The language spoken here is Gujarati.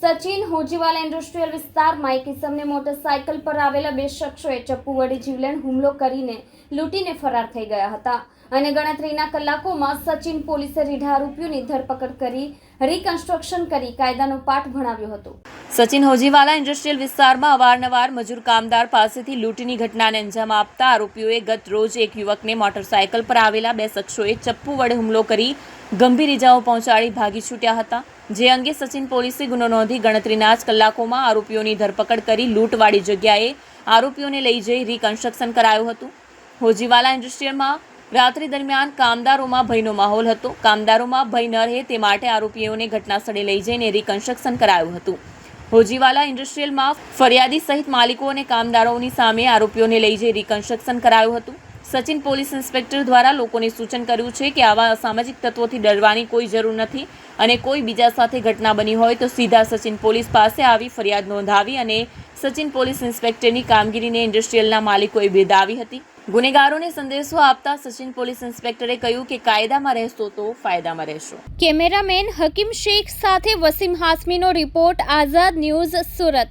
સચિન હોજીવાલા ઇન્ડસ્ટ્રીયલ વિસ્તારમાં એક ઇસમને મોટરસાયકલ પર આવેલા બે શખ્સોએ ચપ્પુ વડે જીવલેણ હુમલો કરીને લૂંટીને ફરાર થઈ ગયા હતા. અને ગણતરીના કલાકોમાં સચિન પોલીસે રીઢા આરોપીઓની ધરપકડ કરી રિકન્સ્ટ્રક્શન કરી કાયદાનો પાઠ ભણાવ્યો હતો. સચિન હોજીવાલા ઇન્ડસ્ટ્રીયલ વિસ્તારમાં અવારનવાર મજૂર કામદાર પાસેથી લૂંટની ઘટનાને અંજામ આપતા આરોપીઓએ ગત રોજ એક યુવકને મોટરસાયકલ પર આવેલા બે શખ્સોએ ચપ્પુ વડે હુમલો કરી ગંભીર ઇજાઓ પહોંચાડી ભાગી છૂટ્યા હતા. જે અંગે સચિન પોલીસે ગુનો નોંધી ગણતરીના જ કલાકોમાં આરોપીઓની ધરપકડ કરી લૂંટવાળી જગ્યાએ આરોપીઓને લઈ જઈ રિકન્સ્ટ્રક્શન કરાયું હતું. હોજીવાલા ઇન્ડસ્ટ્રીયલમાં રાત્રિ દરમિયાન કામદારોમાં ભયનો માહોલ હતો. કામદારોમાં ભય ન રહે તે માટે આરોપીઓને ઘટનાસ્થળે લઈ જઈને રિકન્સ્ટ્રક્શન કરાયું હતું. હોજીવાલા ઇન્ડસ્ટ્રીયલમાં ફરિયાદી સહિત માલિકો અને કામદારોની સામે આરોપીઓને લઈ જઈ રિકન્સ્ટ્રક્શન કરાયું હતું. સચિન પોલીસ ઇન્સ્પેક્ટર દ્વારા લોકોને સૂચન કર્યું છે કે આવા અસામાજિક તત્વોથી ડરવાની કોઈ જરૂર નથી અને કોઈ બીજા સાથે ઘટના બની હોય તો સીધા સચિન પોલીસ પાસે આવી ફરિયાદ નોંધાવી અને સચિન પોલીસ ઇન્સ્પેક્ટરની કામગીરીને ઇન્ડસ્ટ્રીયલના માલિકોએ બિરદાવી હતી. ગુનેગારોને સંદેશો આપતા સચિન પોલીસ ઇન્સ્પેક્ટરે કહ્યું કે કાયદામાં રહેશો તો ફાયદામાં રહેશો. કેમેરામેન હકીમ શેખ સાથે વસીમ હાસમીનો રિપોર્ટ આઝાદ ન્યૂઝ સુરત.